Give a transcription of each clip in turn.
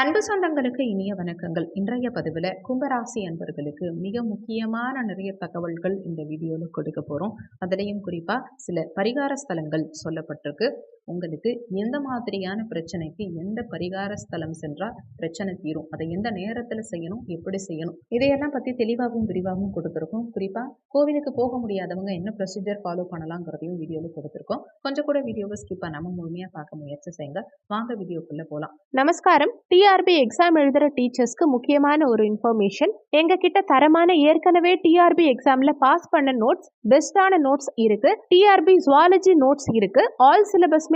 அன்பு சொந்தங்களுக்கு இனிய வணக்கங்கள். இன்றைய பதிவில் கும்பராசி அன்பர்களுக்கு மிக முக்கியமான நிறைய தகவல்கள் இந்த வீடியோவில் கொடுக்க போகிறோம் அதுலேயும் குறிப்பாக சில பரிகார ஸ்தலங்கள் சொல்லப்பட்டிருக்கு. உங்களுக்கு எந்த மாதிரியான பிரச்சனைக்கு எந்த பரிகார ஸ்தலம் சென்றால் பிரச்சனை தீரும்? அதை எந்த நேரத்தில் செய்யணும்? எப்படி செய்யணும்? இதையெல்லாம் பற்றி தெளிவாகவும் விரிவாகவும் கொடுத்துருக்கோம். குறிப்பாக கோவிலுக்கு போக முடியாதவங்க என்ன ப்ரொசீஜர் ஃபாலோ பண்ணலாங்கிறதையும் வீடியோவில் கொடுத்துருக்கோம். கொஞ்சம் கூட வீடியோவை ஸ்கிப் பண்ணாமல் முழுமையாக பார்க்க முயற்சி செய்யுங்க. வாங்க வீடியோக்குள்ளே போகலாம் நமஸ்காரம். டிஆர்பி எக்ஸாம் எழுதுகிற டீச்சர்ஸ்க்கு முக்கியமான ஒரு இன்ஃபர்மேஷன் எங்ககிட்ட தரமான ஏற்கனவே டிஆர்பி எக்ஸாமில் பாஸ் பண்ண நோட்ஸ் பெஸ்டான நோட்ஸ் இருக்கு. டிஆர்பி ஜுவாலஜி நோட்ஸ் இருக்கு. ஆல் சிலபஸ்மே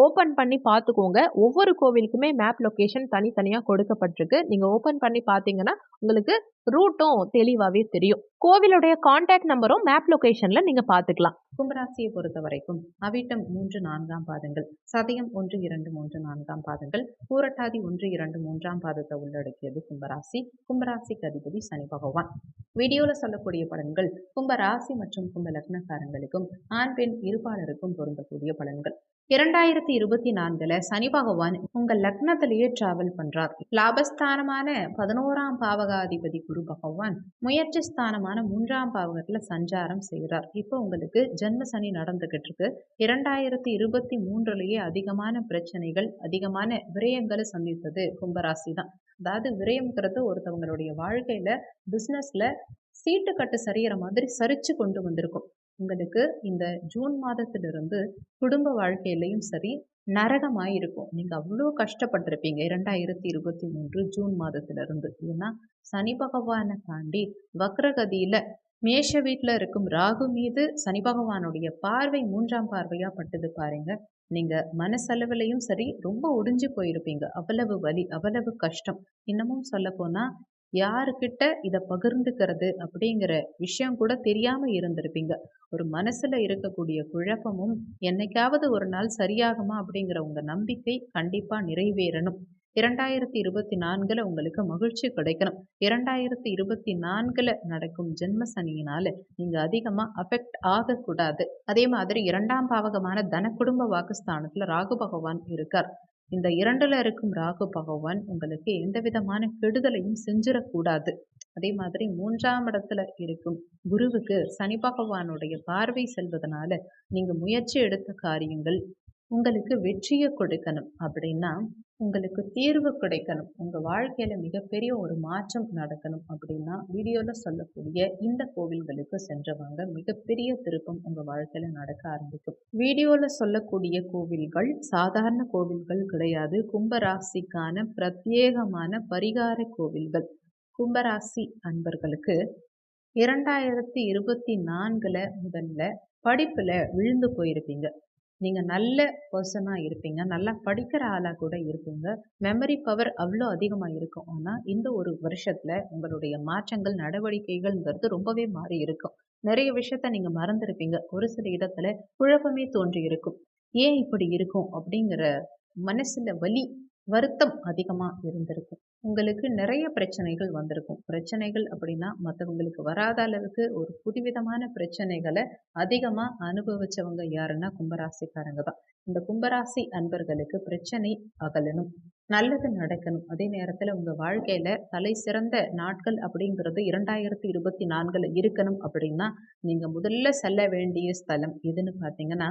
ஓப்பன் பண்ணி பார்த்துக்கோங்க. ஒவ்வொரு கோவிலுக்குமே மேப் லொக்கேஷன் தனித்தனியாக கொடுக்கப்பட்டிருக்கு. நீங்கள் ஓப்பன் பண்ணி பார்த்தீங்கன்னா உங்களுக்கு ரூட்டும் தெளிவாகவே தெரியும். கோவிலுடைய கான்டாக்ட் நம்பரும் மேப் லொக்கேஷனில் நீங்கள் பார்த்துக்கலாம். கும்பராசியை பொறுத்த வரைக்கும் அவிட்டம் மூன்று நான்காம் பாதங்கள் சதயம் ஒன்று இரண்டு மூன்று நான்காம் பாதங்கள் பூரட்டாதி ஒன்று இரண்டு மூன்றாம் பாதத்தை உள்ளடக்கியது கும்பராசி. கும்பராசிக்கு அதிபதி சனி பகவான். வீடியோவில் சொல்லக்கூடிய பலன்கள் கும்பராசி மற்றும் கும்ப லக்னக்காரங்களுக்கும் ஆண் பெண் இருபாளருக்கும் பொருந்தக்கூடிய பலன்கள். இரண்டாயிரத்தி இருபத்தி நான்குல சனி பகவான் உங்க லக்னத்திலேயே டிராவல் பண்றார். லாபஸ்தானமான பதினோராம் பாவகாதிபதி குரு பகவான் முயற்சி ஸ்தானமான மூன்றாம் பாவகத்துல சஞ்சாரம் செய்கிறார் இப்போ உங்களுக்கு ஜென்ம சனி நடந்துகிட்டு இருக்கு. இரண்டாயிரத்தி இருபத்தி மூன்றுலயே அதிகமான பிரச்சனைகள் அதிகமான விரயங்களை சந்தித்தது கும்பராசி தான் அதாவது விரயம்ங்கிறது ஒருத்தவங்களுடைய வாழ்க்கையில பிசினஸ்ல சீட்டு கட்டு சரியிற மாதிரி சரிச்சு கொண்டு வந்திருக்கும். உங்களுக்கு இந்த ஜூன் மாதத்திலிருந்து குடும்ப வாழ்க்கையிலையும் சரி நரகமாக இருக்கும். நீங்கள் அவ்வளோ கஷ்டப்பட்டிருப்பீங்க. இரண்டாயிரத்தி இருபத்தி மூன்று ஜூன் மாதத்திலிருந்து. ஏன்னா சனி பகவானை தாண்டி வக்ரகதியில் மேஷ வீட்டில் இருக்கும் ராகு மீது சனி பகவானுடைய பார்வை மூன்றாம் பார்வையாக பட்டது பாருங்க. நீங்கள் மனசளவுலையும் சரி ரொம்ப ஒடிஞ்சு போயிருப்பீங்க. அவ்வளவு வலி அவ்வளவு கஷ்டம். இன்னமும் சொல்ல போனால் யாருக்கிட்ட இதை பகிர்ந்துக்கிறது அப்படிங்கிற விஷயம் கூட தெரியாமல் இருந்திருப்பீங்க. ஒரு மனசில் இருக்கக்கூடிய குழப்பமும் என்னைக்காவது ஒரு நாள் சரியாகுமா அப்படிங்கிற உங்கள் நம்பிக்கை கண்டிப்பாக நிறைவேறணும். இரண்டாயிரத்தி இருபத்தி நான்கில் உங்களுக்கு மகிழ்ச்சி கிடைக்கணும். இரண்டாயிரத்தி இருபத்தி நான்கில் நடக்கும் ஜென்ம சனியினால் நீங்கள் அதிகமாக அஃபெக்ட் ஆகக்கூடாது. அதே மாதிரி இரண்டாம் பாவகமான தன குடும்ப வாக்குஸ்தானத்தில் ராகு பகவான் இருக்கார். இந்த இரண்டுல இருக்கும் ராகு பகவான் உங்களுக்கு எந்த விதமான கெடுதலையும் செஞ்சிடக்கூடாது. அதே மாதிரி மூன்றாம் இடத்துல இருக்கும் குருவுக்கு சனி பகவானுடைய பார்வை செல்வதனால நீங்க முயற்சி எடுத்த காரியங்கள் உங்களுக்கு வெற்றியை கொடுக்கணும். அப்படின்னா உங்களுக்கு தீர்வு கிடைக்கணும். உங்கள் வாழ்க்கையில் மிகப்பெரிய ஒரு மாற்றம் நடக்கணும் அப்படின்னா வீடியோவில் சொல்லக்கூடிய இந்த கோவில்களுக்கு சென்றவங்க மிகப்பெரிய திருப்பம் உங்கள் வாழ்க்கையில் நடக்க ஆரம்பிக்கும். வீடியோவில் சொல்லக்கூடிய கோவில்கள் சாதாரண கோவில்கள் கிடையாது. கும்பராசிக்கான பிரத்யேகமான பரிகார கோவில்கள். கும்பராசி அன்பர்களுக்கு இரண்டாயிரத்தி இருபத்தி நான்கில் முதல்ல படிப்பில் விழுந்து போயிருப்பீங்க. நீங்கள் நல்ல பர்சனாக இருப்பீங்க. நல்லா படிக்கிற ஆளாக கூட இருப்பீங்க மெமரி பவர் அவ்வளோ அதிகமாக இருக்கும். ஆனால் இந்த ஒரு வருஷத்தில் உங்களுடைய மாற்றங்கள் நடவடிக்கைகள்ங்கிறது ரொம்பவே மாறி இருக்கும். நிறைய விஷயத்த நீங்கள் மறந்துருப்பீங்க. ஒரு சில இடத்துல குழப்பமே தோன்றி இருக்கும் ஏன் இப்படி இருக்கும்? அப்படிங்கிற மனசில் வலி வருத்தம் அதிகமாக இருந்திருக்கும். உங்களுக்கு நிறைய பிரச்சனைகள் வந்திருக்கும். பிரச்சனைகள் அப்படின்னா மற்றவங்களுக்கு வராத அளவுக்கு ஒரு புதுவிதமான பிரச்சனைகளை அதிகமாக அனுபவிச்சவங்க யாருன்னா கும்பராசிக்காரங்க தான். இந்த கும்பராசி அன்பர்களுக்கு பிரச்சனை அகலணும். நல்லது நடக்கணும். அதே நேரத்தில் உங்கள் வாழ்க்கையில் தலை சிறந்த நாட்கள் அப்படிங்கிறது இரண்டாயிரத்தி இருபத்தி நான்கில் இருக்கணும் அப்படின்னா நீங்கள் முதல்ல செல்ல வேண்டிய ஸ்தலம் எதுன்னு பார்த்தீங்கன்னா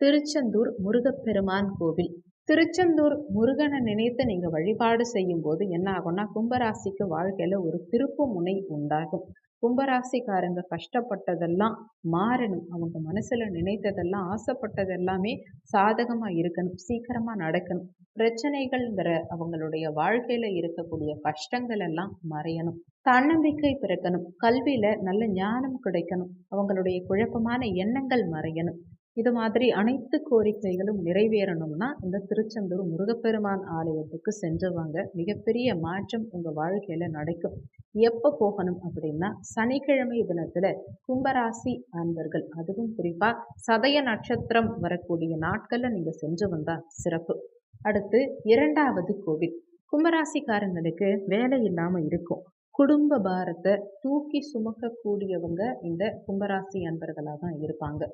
திருச்செந்தூர் முருகப்பெருமான் கோவில். திருச்செந்தூர் முருகனை நினைத்து நீங்கள் வழிபாடு செய்யும்போது என்ன ஆகும்னா கும்பராசிக்கு வாழ்க்கையில் ஒரு திருப்பு முனை உண்டாகும். கும்பராசிக்காரங்க கஷ்டப்பட்டதெல்லாம் மாறணும். அவங்க மனசில் நினைத்ததெல்லாம் ஆசைப்பட்டது எல்லாமே சாதகமாக இருக்கணும். சீக்கிரமாக நடக்கணும். பிரச்சனைகள்ங்கிற அவங்களுடைய வாழ்க்கையில் இருக்கக்கூடிய கஷ்டங்கள் எல்லாம் மறையணும். தன்னம்பிக்கை பிறக்கணும். கல்வியில் நல்ல ஞானம் கிடைக்கணும். அவங்களுடைய குழப்பமான எண்ணங்கள் மறையணும். இது மாதிரி அனைத்து கோரிக்கைகளும் நிறைவேறணும்னா இந்த திருச்செந்தூர் முருகப்பெருமான் ஆலயத்துக்கு சென்று வாங்க மிகப்பெரிய மாற்றம் உங்கள் வாழ்க்கையில் நடக்கும். எப்போ போகணும் அப்படின்னா சனிக்கிழமை தினத்தில் கும்பராசி அன்பர்கள் அதுவும் குறிப்பாக சதய நட்சத்திரம் வரக்கூடிய நாட்களில் நீங்கள் சென்று வந்தால் சிறப்பு. அடுத்து இரண்டாவது கோவில். கும்பராசிக்காரங்களுக்கு வேலை இல்லாமல் இருக்கும். குடும்ப பாரத்தை தூக்கி சுமக்கக்கூடியவங்க இந்த கும்பராசி அன்பர்களாக தான் இருப்பாங்க.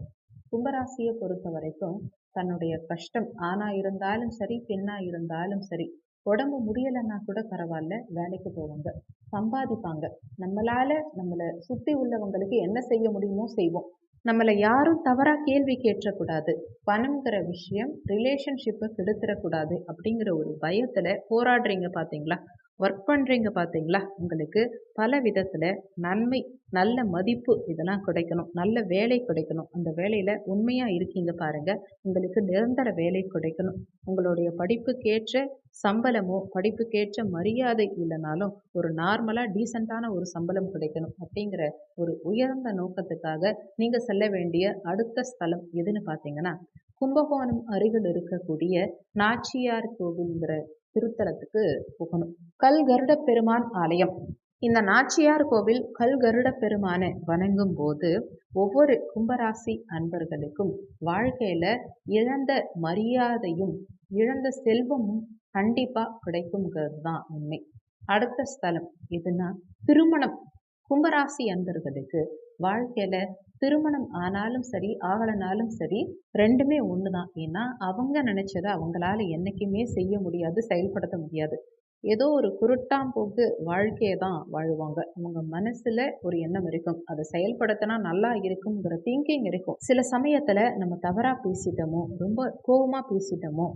கும்பராசியை பொறுத்த வரைக்கும் தன்னுடைய கஷ்டம் ஆணா இருந்தாலும் சரி பெண்ணா இருந்தாலும் சரி உடம்பு முடியலைன்னா கூட பரவாயில்ல வேலைக்கு போவாங்க சம்பாதிப்பாங்க. நம்மளால நம்மளை சுற்றி உள்ளவங்களுக்கு என்ன செய்ய முடியுமோ செய்வோம். நம்மளை யாரும் தவறாக கேள்வி கேட்டக்கூடாது பணங்கிற விஷயம் ரிலேஷன்ஷிப்பை கெடுத்துடக்கூடாது அப்படிங்கிற ஒரு பயத்தில் போராடுறீங்க பார்த்தீங்களா ஒர்க் பண்ணுறீங்க பார்த்தீங்களா உங்களுக்கு பல விதத்தில் நன்மை நல்ல மதிப்பு இதெல்லாம் கிடைக்கணும். நல்ல வேலை கிடைக்கணும். அந்த வேலையில் உண்மையாக இருக்கீங்க பாருங்கள் உங்களுக்கு நிரந்தர வேலை கிடைக்கணும். உங்களுடைய படிப்புக்கேற்ற சம்பளமோ படிப்புக்கேற்ற மரியாதை இல்லைனாலும் ஒரு நார்மலாக டீசெண்டான ஒரு சம்பளம் கிடைக்கணும் அப்படிங்கிற ஒரு உயர்ந்த நோக்கத்துக்காக நீங்கள் செல்ல வேண்டிய அடுத்த ஸ்தலம் எதுன்னு பார்த்தீங்கன்னா கும்பகோணம் அருகில் இருக்கக்கூடிய நாச்சியார் கோவில்ங்கிற திருத்தலத்துக்கு போகணும். கல்கருட பெருமான் ஆலயம். இந்த நாச்சியார் கோவில் கல்கருட பெருமானை வணங்கும் போது ஒவ்வொரு கும்பராசி அன்பர்களுக்கும் வாழ்க்கையில இழந்த மரியாதையும் இழந்த செல்வமும் கண்டிப்பா கிடைக்குங்கிறது தான் உண்மை. அடுத்த ஸ்தலம் எதுனா திருமணம். கும்பராசி அன்பர்களுக்கு வாழ்க்கையில திருமணம் ஆனாலும் சரி ஆகலைனாலும் சரி ரெண்டுமே ஒன்று தான் ஏன்னா அவங்க நினச்சதை அவங்களால என்றைக்குமே செய்ய முடியாது செயல்படுத்த முடியாது. ஏதோ ஒரு குருட்டாம்போக்கு வாழ்க்கையை தான் வாழ்வாங்க. அவங்க மனசில் ஒரு எண்ணம் இருக்கும். அதை செயல்படுத்தினா நல்லா இருக்குங்கிற திங்கிங் இருக்கும். சில சமயத்தில் நம்ம தவறாக பேசிட்டோமோ ரொம்ப கோபமாக பேசிட்டோமோ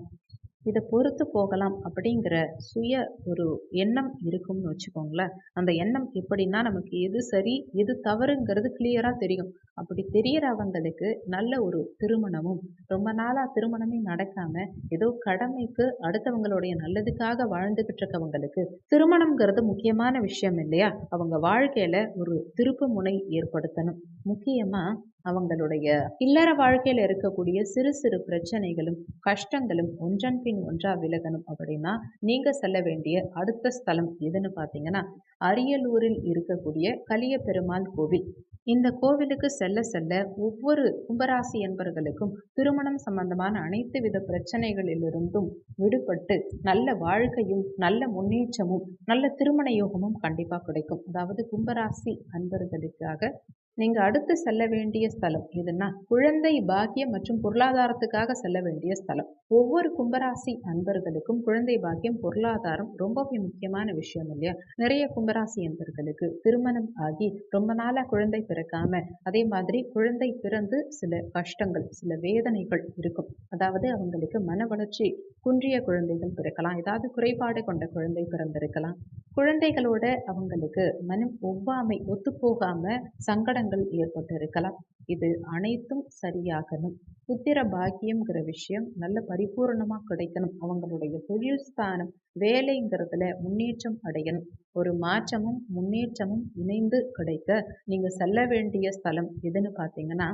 இதை பொறுத்து போகலாம் அப்படிங்கிற சுய ஒரு எண்ணம் இருக்கும்னு வச்சுக்கோங்களேன். அந்த எண்ணம் எப்படின்னா நமக்கு எது சரி எது தவறுங்கிறது கிளியராக தெரியும். அப்படி தெரியறவங்களுக்கு நல்ல ஒரு திருமணமும் ரொம்ப நாளாக திருமணமே நடக்காமல் ஏதோ கடமைக்கு அடுத்தவங்களுடைய நல்லதுக்காக வாழ்ந்துக்கிட்டு இருக்கவங்களுக்கு திருமணம்ங்கிறது முக்கியமான விஷயம் இல்லையா? அவங்க வாழ்க்கையில் ஒரு திருப்பு முனை ஏற்படுத்தணும். முக்கியமாக அவங்களுடைய இல்லற வாழ்க்கையில் இருக்கக்கூடிய சிறு சிறு பிரச்சனைகளும் கஷ்டங்களும் ஒன்றன் பின் ஒன்றா விலகணும் அப்படின்னா நீங்கள் செல்ல வேண்டிய அடுத்த ஸ்தலம் எதுன்னு பார்த்தீங்கன்னா அரியலூரில் இருக்கக்கூடிய கலிய பெருமாள் கோவில். இந்த கோவிலுக்கு செல்ல செல்ல ஒவ்வொரு கும்பராசி என்பர்களுக்கும் திருமணம் சம்பந்தமான அனைத்து வித பிரச்சனைகளிலிருந்தும் விடுபட்டு நல்ல வாழ்க்கையும் நல்ல முன்னேற்றமும் நல்ல திருமண யோகமும் கண்டிப்பாக கிடைக்கும். அதாவது கும்பராசி அன்பர்களுக்காக நீங்கள் அடுத்து செல்ல வேண்டிய ஸ்தலம் எதுனா குழந்தை பாக்கியம் மற்றும் பொருளாதாரத்துக்காக செல்ல வேண்டிய ஸ்தலம். ஒவ்வொரு கும்பராசி அன்பர்களுக்கும் குழந்தை பாக்கியம் பொருளாதாரம் ரொம்பவே முக்கியமான விஷயம் இல்லையா? நிறைய கும்பராசி அன்பர்களுக்கு திருமணம் ஆகி ரொம்ப நாளாக குழந்தை பிறக்காம அதே மாதிரி குழந்தை பிறந்து சில கஷ்டங்கள் சில வேதனைகள் இருக்கும். அதாவது அவங்களுக்கு மன வளர்ச்சி குன்றிய குழந்தைகள் பிறக்கலாம். ஏதாவது குறைபாடு கொண்ட குழந்தை பிறந்திருக்கலாம். குழந்தைகளோட அவங்களுக்கு மனம் ஒவ்வாமை ஒத்துப்போகாம சங்கடம் ஏற்பட்டு ஏற்பட்டிருக்கலாம். இது அனைத்தும் சரியாகணும். புத்திர பாக்கியம்ங்கிற விஷயம் நல்ல பரிபூர்ணமாக கிடைக்கணும். அவங்களுடைய தொழில் ஸ்தானம் வேலைங்கிறதுல முன்னேற்றம் அடையணும். ஒரு மாற்றமும் முன்னேற்றமும் இணைந்து கிடைக்க நீங்கள் செல்ல வேண்டிய ஸ்தலம் எதுன்னு பார்த்தீங்கன்னா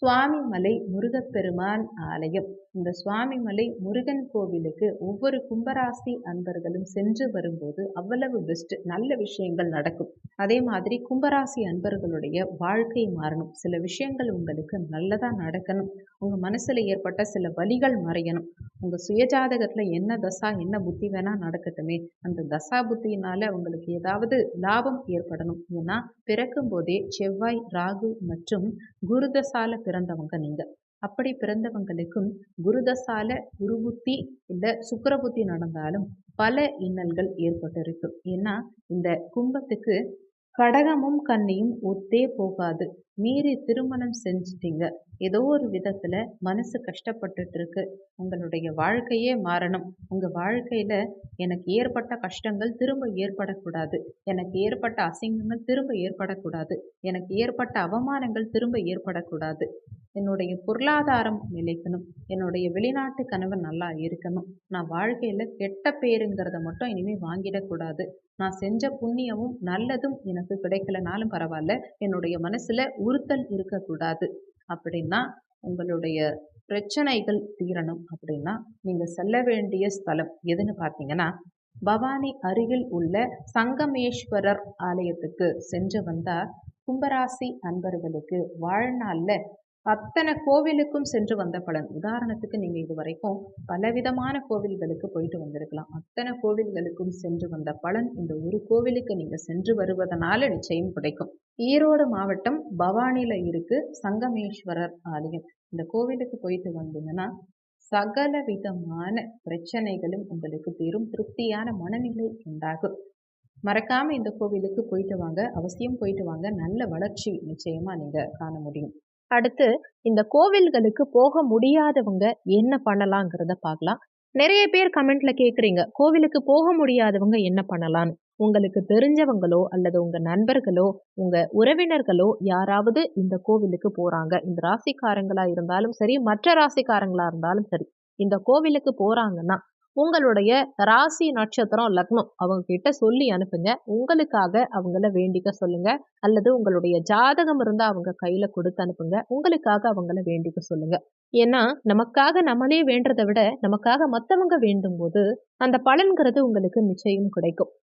சுவாமிமலை முருகப்பெருமான் ஆலயம். இந்த சுவாமிமலை முருகன் கோவிலுக்கு ஒவ்வொரு கும்பராசி அன்பர்களும் சென்று வரும்போது அவ்வளவு பெஸ்ட் நல்ல விஷயங்கள் நடக்கும். அதே மாதிரி கும்பராசி அன்பர்களுடைய வாழ்க்கை மாறணும். சில விஷயங்கள் உங்களுக்கு நல்லதாக நடக்கணும். உங்கள் மனசில் ஏற்பட்ட சில வலிகள் மறையணும். உங்கள் சுயஜாதகத்தில் என்ன தசா என்ன புத்தி வேணால் நடக்கட்டுமே. அந்த தசா புத்தியினால் உங்களுக்கு ஏதாவது லாபம் ஏற்படணும். ஏன்னா பிறக்கும் போதே செவ்வாய் ராகு மற்றும் குருதசால பிறந்தவங்க நீங்கள் அப்படி பிறந்தவங்களுக்கும் குருதசால குருபுத்தி இல்லை சுக்கரபுத்தி நடந்தாலும் பல இன்னல்கள் ஏற்பட்டிருக்கும் ஏன்னா இந்த கும்பத்துக்கு கடகமும் கன்னியும் ஒத்தே போகாது. மீறி திருமணம் செஞ்சிட்டீங்க. ஏதோ ஒரு விதத்தில் மனசு கஷ்டப்பட்டுட்டு இருக்கு உங்களுடைய வாழ்க்கையே மாறணும். உங்கள் வாழ்க்கையில் எனக்கு ஏற்பட்ட கஷ்டங்கள் திரும்ப ஏற்படக்கூடாது. எனக்கு ஏற்பட்ட அசிங்கங்கள் திரும்ப ஏற்படக்கூடாது. எனக்கு ஏற்பட்ட அவமானங்கள் திரும்ப ஏற்படக்கூடாது. என்னுடைய பொருளாதாரம் நிலைக்கணும். என்னுடைய வெளிநாட்டு கனவு நல்லா இருக்கணும். நான் வாழ்க்கையில் கெட்ட பேருங்கிறத மட்டும் இனிமேல் வாங்கிடக்கூடாது. நான் செஞ்ச புண்ணியமும் நல்லதும் எனக்கு கிடைக்கலனாலும் பரவாயில்ல. என்னுடைய மனசில் உறுத்தல் இருக்கக்கூடாது. அப்படின்னா உங்களுடைய பிரச்சனைகள் தீரணும். அப்படின்னா நீங்கள் செல்ல வேண்டிய ஸ்தலம் எதுன்னு பார்த்தீங்கன்னா பவானி அருகில் உள்ள சங்கமேஸ்வரர் ஆலயத்துக்கு சென்று வந்தால் கும்பராசி அன்பர்களுக்கு வாழ்நாளில் அத்தனை கோவிலுக்கும் சென்று வந்த பலன். உதாரணத்துக்கு நீங்கள் இது வரைக்கும் பலவிதமான கோவில்களுக்கு போயிட்டு வந்திருக்கலாம். அத்தனை கோவில்களுக்கும் சென்று வந்த பலன் இந்த ஒரு கோவிலுக்கு நீங்கள் சென்று வருவதனால நிச்சயம் கிடைக்கும். ஈரோடு மாவட்டம் பவானியில் இருக்கு சங்கமேஸ்வரர் ஆலயம். இந்த கோவிலுக்கு போயிட்டு வந்தீங்கன்னா சகல விதமான பிரச்சனைகளும் உங்களுக்கு தீரும். திருப்தியான மனநிலை உண்டாகும். மறக்காம இந்த கோவிலுக்கு போயிட்டு வாங்க. அவசியம் போயிட்டு வாங்க. நல்ல வளர்ச்சி நிச்சயமா நீங்க காண முடியும். அடுத்து இந்த கோவில்களுக்கு போக முடியாதவங்க என்ன பண்ணலாங்கிறத பார்க்கலாம். நிறைய பேர் கமெண்ட்ல கேக்குறீங்க கோவிலுக்கு போக முடியாதவங்க என்ன பண்ணலாம்னு? உங்களுக்கு தெரிஞ்சவங்களோ அல்லது உங்க நண்பர்களோ உங்க உறவினர்களோ யாராவது இந்த கோவிலுக்கு போறாங்க. இந்த ராசிக்காரங்களா இருந்தாலும் சரி மற்ற ராசிக்காரங்களா இருந்தாலும் சரி இந்த கோவிலுக்கு போறாங்கன்னா உங்களுடைய ராசி நட்சத்திரம் லக்னம் அவங்க கிட்ட சொல்லி அனுப்புங்க. உங்களுக்காக அவங்கள வேண்டிக்க சொல்லுங்க. அல்லது உங்களுடைய ஜாதகம் இருந்தால் அவங்க கையில கொடுத்து அனுப்புங்க. உங்களுக்காக அவங்கள வேண்டிக்க சொல்லுங்க. ஏன்னா நமக்காக நம்மளே வேண்டதை விட நமக்காக மற்றவங்க வேண்டும் போது அந்த பலன்கிறது உங்களுக்கு நிச்சயம் கிடைக்கும்.